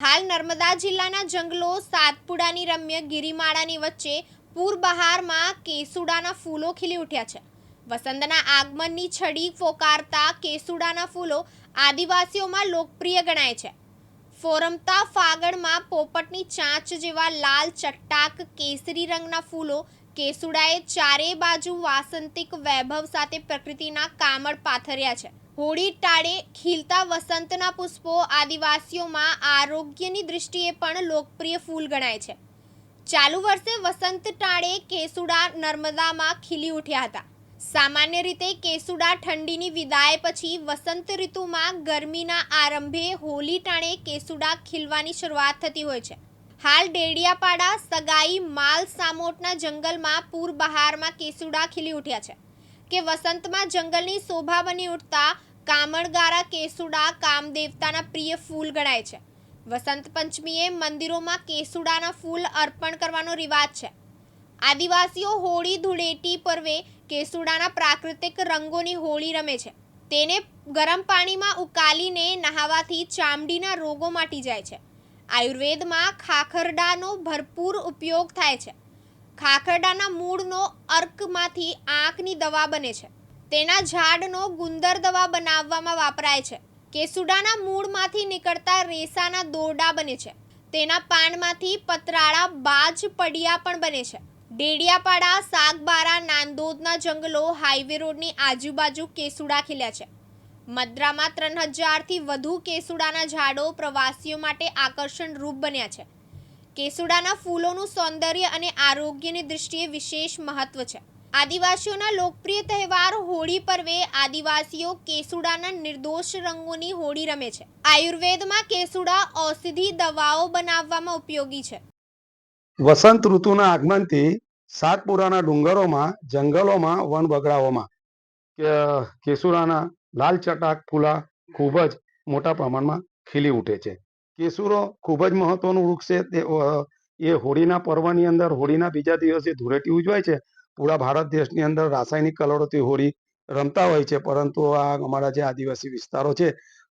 હાલ નર્મદા જિલ્લાના જંગલો, સાતપુડાની રમ્ય ગિરિમાળાની વચ્ચે પૂર બહારમાં કેસુડાના ફૂલો ખીલી ઉઠ્યા છે. વસંતના આગમનની છડી ફોકારતા કેસુડાના ફૂલો આદિવાસીઓમાં લોકપ્રિય ગણાય છે. ફોરમતા ફાગણમાં પોપટની ચાંચ જેવા લાલ ચટ્ટાક કેસરી રંગના ફૂલો કેસુડાએ ચારે બાજુ વાસંતિક વૈભવ સાથે પ્રકૃતિના કામળ પાથર્યા છે. હોળી ટાળે ખીલતા વસંતના પુષ્પો આદિવાસીઓમાં આરોગ્યની દૃષ્ટિએ પણ લોકપ્રિય ફૂલ ગણાય છે. ચાલુ વર્ષે વસંત ટાળે કેસુડા નર્મદામાં ખીલી ઉઠ્યા હતા. સામાન્ય રીતે કેસુડા ઠંડીની વિદાય પછી વસંત ઋતુમાં ગરમીના આરંભે હોલી ટાણે કેસુડા ખીલવાની શરૂઆત થતી હોય છે. હાલ ડેડિયાપાડા, સગાઈ, માલ સામોટના જંગલમાં પૂર બહારમાં કેસુડા ખીલી ઉઠ્યા છે. કે વસંતમાં જંગલની શોભા બની ઉઠતા કામણગારા કેસુડા કામદેવતાના પ્રિય ફૂલ ગણાય છે. વસંત પંચમીએ મંદિરોમાં કેસુડાના ફૂલ અર્પણ કરવાનો રિવાજ છે. આદિવાસીઓ હોળી ધૂળેટી પર્વે કેસુડાના પ્રાકૃતિક રંગોની હોળી રમે છે. તેને ગરમ પાણીમાં ઉકાલીને નહાવાથી ચામડીના રોગો માટી જાય છે. આયુર્વેદમાં ખાખરડાનો ભરપૂર ઉપયોગ થાય છે. ખાખરડાના મૂળનો અર્કમાંથી આંખની દવા બને છે. તેના ઝાડનો ગુંદર દવા બનાવવામાં વપરાય છે. કેસુડાના મૂળમાંથી નીકળતા રેસાના દોરડા બને છે. તેના પાનમાંથી પતરાળા, બાજ, પડિયા પણ બને છે. ડેડિયાપાડા, સાગબારા, નાંદોદના જંગલો હાઈવે રોડની આજુબાજુ કેસુડા ખીલ્યા છે. મદ્રામાં ત્રણ હજારથી વધુ કેસુડાના ઝાડો પ્રવાસીઓ માટે આકર્ષણ રૂપ બન્યા છે. કેસુડાના ફૂલોનું સૌંદર્ય અને આરોગ્યની દૃષ્ટિએ વિશેષ મહત્વ છે. આદિવાસીઓના લોકપ્રિય તહેવાર હોળી પર્વે આદિવાસીઓ કેસુડાના નિર્દોષ રંગોની હોળી રમે છે. આયુર્વેદમાં કેસુડા ઔષધી દવાઓ બનાવવામાં ઉપયોગી છે. વસંત ઋતુના આગમનથી સાતપુરાના ડુંગરોમાં, જંગલોમાં વન બગડાઓમાં કેસુડાના લાલ ચટાક ફૂલા ખૂબ જ મોટા પ્રમાણમાં ખીલી ઉઠે છે. કેસુરો ખૂબ જ મહત્વનું વૃક્ષ છે. એ હોળીના પર્વની અંદર, હોળીના બીજા દિવસે ધૂળેટી ઉજવાય છે. પૂરા ભારત દેશની અંદર રાસાયણિક કલરોથી હોળી રમતા હોય છે, પરંતુ આ અમારા જે આદિવાસી વિસ્તારો છે,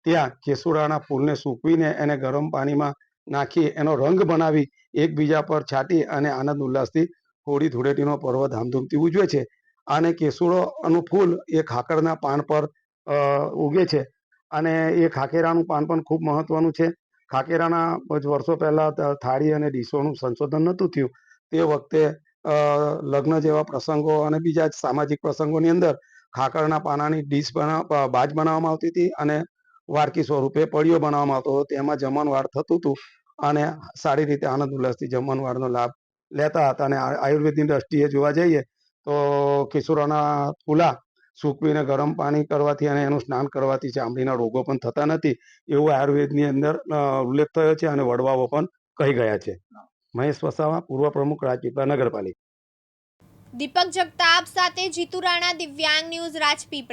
ત્યાં કેસુડાના ફૂલને સૂકવીને એને ગરમ પાણીમાં નાખી, એનો રંગ બનાવી, એકબીજા પર છાંટી અને આનંદ ઉલ્લાસથી હોળી ધૂળેટીનો પર્વ ધામધૂમથી ઉજવે છે. અને કેસુડોનું ફૂલ એ ખાકરના પાન પર ઉગે છે. અને એ ખાકેરાનું પાન પણ ખૂબ મહત્વનું છે. ખાકેરાના જ વર્ષો પહેલા થાળી અને ડીશોનું સંશોધન નહોતું થયું. તે વખતે લગ્ન જેવા પ્રસંગો અને બીજા સામાજિક પ્રસંગોની અંદર ખાકરના પાનાની ડીશ બના બાજ બનાવવામાં આવતી હતી અને વાર્કી સ્વરૂપે પડીઓ બનાવવામાં આવતો હતો. તેમાં જમણવાર થતું હતું અને સારી રીતે આનંદ ઉલ્લાસથી જમણવારનો લાભ લેતા હતા અને આયુર્વેદની દ્રષ્ટિએ જોવા જઈએ તો કિશોરોના ફૂલા સૂકવીને ગરમ પાણી કરવાથી અને એનું સ્નાન કરવાથી ચામડીના રોગો પણ થતા નથી એવું આયુર્વેદની અંદર ઉલ્લેખ થયો છે અને વડવાઓ પણ કહી ગયા છે. મહેશ વસાવા પૂર્વ પ્રમુખ રાજપીપળા નગરપાલિકા. દીપક જગતાપ સાથે જીતુ રાણા દિવ્યાંગ ન્યૂઝ રાજપીપળા.